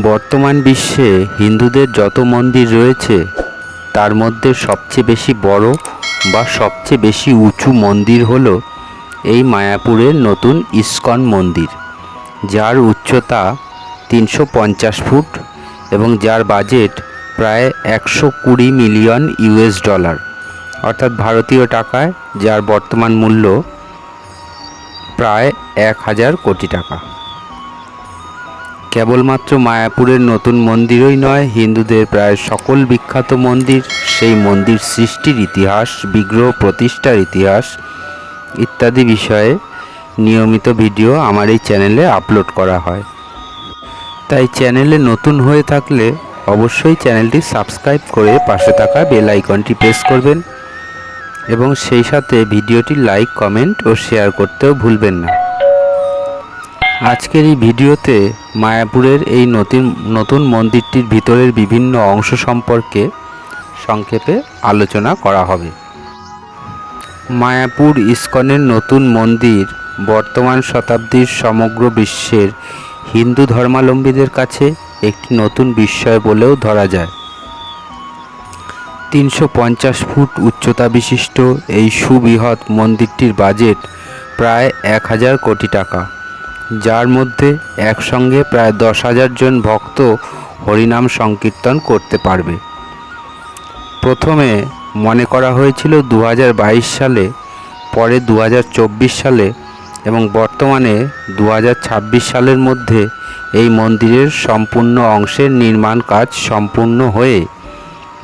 বর্তমান বিশ্বে হিন্দুদের যত মন্দির রয়েছে, তার মধ্যে সবচেয়ে বেশি বড় বা সবচেয়ে বেশি উঁচু মন্দির হল এই মায়াপুরের নতুন ইস্কন মন্দির, যার উচ্চতা তিনশো পঞ্চাশ ফুট এবং যার বাজেট প্রায় একশো কুড়ি মিলিয়ন ইউএস ডলার, অর্থাৎ ভারতীয় টাকায়, যার বর্তমান মূল্য প্রায় এক হাজার কোটি টাকা। কেবলমাত্র মায়াপুরের নতুন মন্দিরই নয়, হিন্দুদের প্রায় সকল বিখ্যাত মন্দির, সেই মন্দির সৃষ্টির ইতিহাস, বিগ্রহ প্রতিষ্ঠার ইতিহাস ইত্যাদি বিষয়ে নিয়মিত ভিডিও আমার এই চ্যানেলে আপলোড করা হয়। তাই চ্যানেলে নতুন হয়ে থাকলে অবশ্যই চ্যানেলটি সাবস্ক্রাইব করে পাশে থাকা বেল আইকনটি প্রেস করবেন এবং সেই সাথে ভিডিওটি লাইক, কমেন্ট ও শেয়ার করতেও ভুলবেন না। আজকের এই ভিডিওতে মায়াপুরের এই নতুন নতুন মন্দিরটির ভিতরের বিভিন্ন অংশ সম্পর্কে সংক্ষেপে আলোচনা করা হবে। মায়াপুর ইস্কনের নতুন মন্দির বর্তমান শতাব্দীর সমগ্র বিশ্বের হিন্দু ধর্মাবলম্বীদের কাছে একটি নতুন বিস্ময় বলেও ধরা যায়। তিনশো পঞ্চাশ ফুট উচ্চতা বিশিষ্ট এই সুবৃহৎ মন্দিরটির বাজেট প্রায় এক হাজার কোটি টাকা। যার মধ্যে একসঙ্গে প্রায় দশ হাজার জন ভক্ত হরিনাম সংকীর্তন করতে পারবে। প্রথমে মনে করা হয়েছিল দু হাজার বাইশ সালে, পরে দু হাজার চব্বিশ সালে এবং বর্তমানে দু হাজার ছাব্বিশ সালের মধ্যে এই মন্দিরের সম্পূর্ণ অংশের নির্মাণ কাজ সম্পূর্ণ হয়ে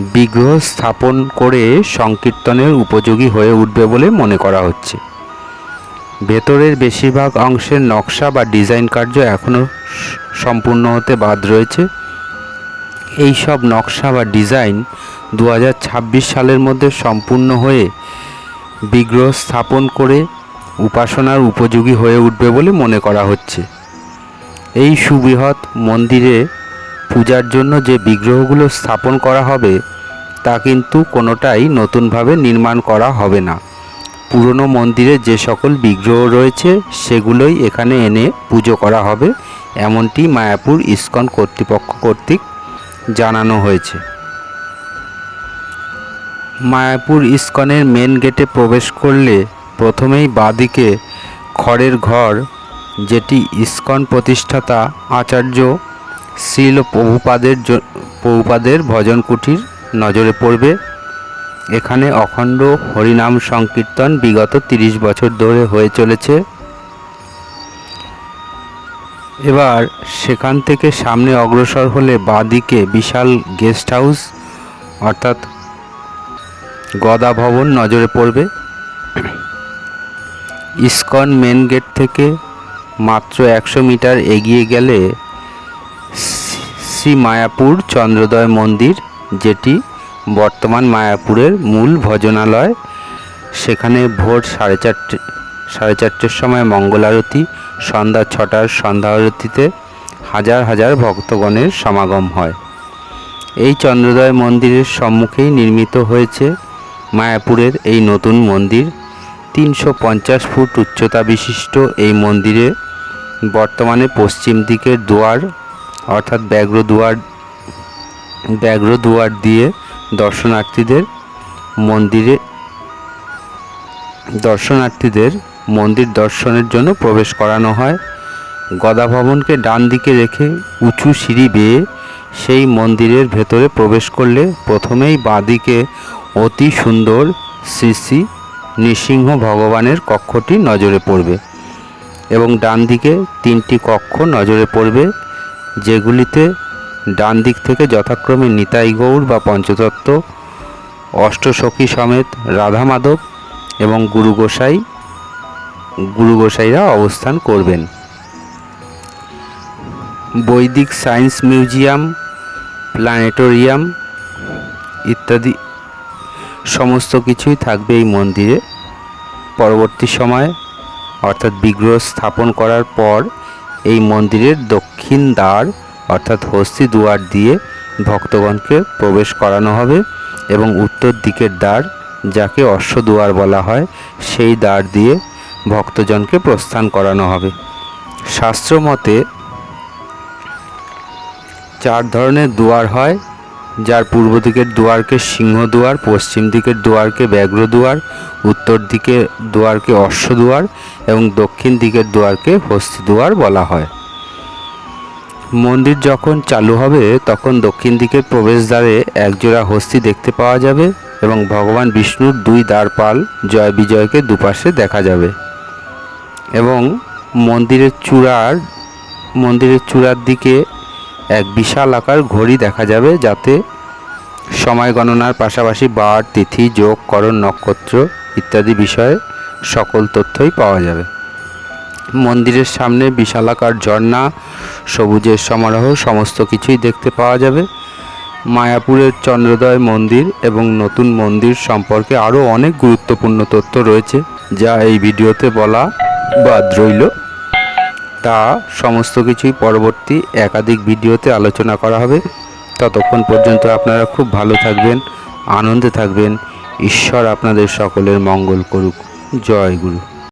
বিগ্রহ স্থাপন করে সংকীর্তনের উপযোগী হয়ে উঠবে বলে মনে করা হচ্ছে। ভেতরের বেশিরভাগ অংশের নকশা বা ডিজাইন কার্য এখনও সম্পূর্ণ হতে বাদ রয়েছে। এই সব নকশা বা ডিজাইন দু হাজার ছাব্বিশ সালের মধ্যে সম্পূর্ণ হয়ে বিগ্রহ স্থাপন করে উপাসনার উপযোগী হয়ে উঠবে বলে মনে করা হচ্ছে। এই সুবৃহৎ মন্দিরে পূজার জন্য যে বিগ্রহগুলো স্থাপন করা হবে, তা কিন্তু কোনোটাই নতুনভাবে নির্মাণ করা হবে না। পুরনো মন্দিরে যে সকল বিগ্রহ রয়েছে, সেগুলোই এখানে এনে পুজো করা হবে। এমনটি মায়াপুর ইস্কন কর্তৃপক্ষ কর্তৃক জানানো হয়েছে। মায়াপুর ইস্কনের মেন গেটে প্রবেশ করলে প্রথমেই বাদিকে খড়ের ঘর, যেটি ইস্কন প্রতিষ্ঠাতা আচার্য শ্রীল প্রভুপাদের প্রভুপাদের ভজন কুটির নজরে পড়বে। এখানে অখণ্ড হরিনাম সংকীর্তন বিগত তিরিশ বছর ধরে হয়ে চলেছে। এবার সেখান থেকে সামনে অগ্রসর হলে বাঁদিকে বিশাল গেস্ট হাউস, অর্থাৎ গদা ভবন নজরে পড়বে। ইস্কন মেন গেট থেকে মাত্র একশো মিটার এগিয়ে গেলে শ্রী মায়াপুর চন্দ্রোদয় মন্দির, যেটি বর্তমান মায়াপুরের মূল ভজনালয়। সেখানে ভোর সাড়ে চারটে, সাড়ে চারটের সময় মঙ্গল আরতি, সন্ধ্যা ছটার সন্ধ্যা আরতিতে হাজার হাজার ভক্তগণের সমাগম হয়। এই চন্দ্রোদয় মন্দিরের সম্মুখেই নির্মিত হয়েছে মায়াপুরের এই নতুন মন্দির। তিনশো পঞ্চাশ ফুট উচ্চতা বিশিষ্ট এই মন্দিরে বর্তমানে পশ্চিম দিকের দুয়ার, অর্থাৎ ব্যাঘ্র দুয়ার ব্যাঘ্র দুয়ার দিয়ে দর্শনার্থীদের মন্দিরে, দর্শনার্থীদের মন্দির দর্শনের জন্য প্রবেশ করানো হয়। গদা ভবনকে ডান দিকে রেখে উঁচু সিঁড়ি বেয়ে সেই মন্দিরের ভেতরে প্রবেশ করলে প্রথমেই বাঁদিকে অতি সুন্দর শ্রী শ্রী নৃসিংহ ভগবানের কক্ষটি নজরে পড়বে এবং ডান দিকে তিনটি কক্ষ নজরে পড়বে, যেগুলিতে ডান দিক থেকে যথাক্রমে নিতাই গৌর বা পঞ্চতত্ত্ব, অষ্টসখী সমেত রাধা মাধব এবং গুরু গোসাই, গুরু গোসাইরা অবস্থান করবেন। বৈদিক সায়েন্স মিউজিয়াম, প্ল্যানেটোরিয়াম ইত্যাদি সমস্ত কিছুই থাকবে এই মন্দিরে। পরবর্তী সময় অর্থাৎ বিগ্রহ স্থাপন করার পর এই মন্দিরের দক্ষিণ দ্বার অর্থাৎ হস্তি দুয়ার দিয়ে ভক্তগণকে প্রবেশ করানো হবে এবং উত্তর দিকের দ্বার, যাকে অশ্বদুয়ার বলা হয়, সেই দ্বার দিয়ে ভক্তজনকে প্রস্থান করানো হবে। শাস্ত্র মতে চার ধরনের দুয়ার হয়, যার পূর্ব দিকের দুয়ারকে সিংহ দুয়ার, পশ্চিম দিকের দুয়ারকে ব্যাঘ্র দুয়ার, উত্তর দিকের দুয়ারকে অশ্ব দুয়ার এবং দক্ষিণ দিকের দুয়ারকে হস্তি দুয়ার বলা হয়। মন্দির যখন চালু হবে, তখন দক্ষিণ দিকের প্রবেশদ্বারে একজোড়া হস্তি দেখতে পাওয়া যাবে এবং ভগবান বিষ্ণুর দুই দ্বারপাল জয় বিজয়কে দুপাশে দেখা যাবে। এবং মন্দিরের চূড়ার মন্দিরের চূড়ার দিকে এক বিশাল আকার ঘড়ি দেখা যাবে যাতে সময় গণনার পাশাপাশি বার, তিথি, যোগ, করণ, নক্ষত্র ইত্যাদি বিষয়ে সকল তথ্যই পাওয়া যাবে। মন্দিরের সামনে বিশালাকার ঝর্ণা, সবুজের সমারোহ, সমস্ত কিছুই দেখতে পাওয়া যাবে। মায়াপুরের চন্দ্রোদয় মন্দির এবং নতুন মন্দির সম্পর্কে আরও অনেক গুরুত্বপূর্ণ তথ্য রয়েছে, যা এই ভিডিওতে বলা বাদ রইল। তা সমস্ত কিছুই পরবর্তী একাধিক ভিডিওতে আলোচনা করা হবে। ততক্ষণ পর্যন্ত আপনারা খুব ভালো থাকবেন, আনন্দে থাকবেন। ঈশ্বর আপনাদের সকলের মঙ্গল করুক। জয় গুরু।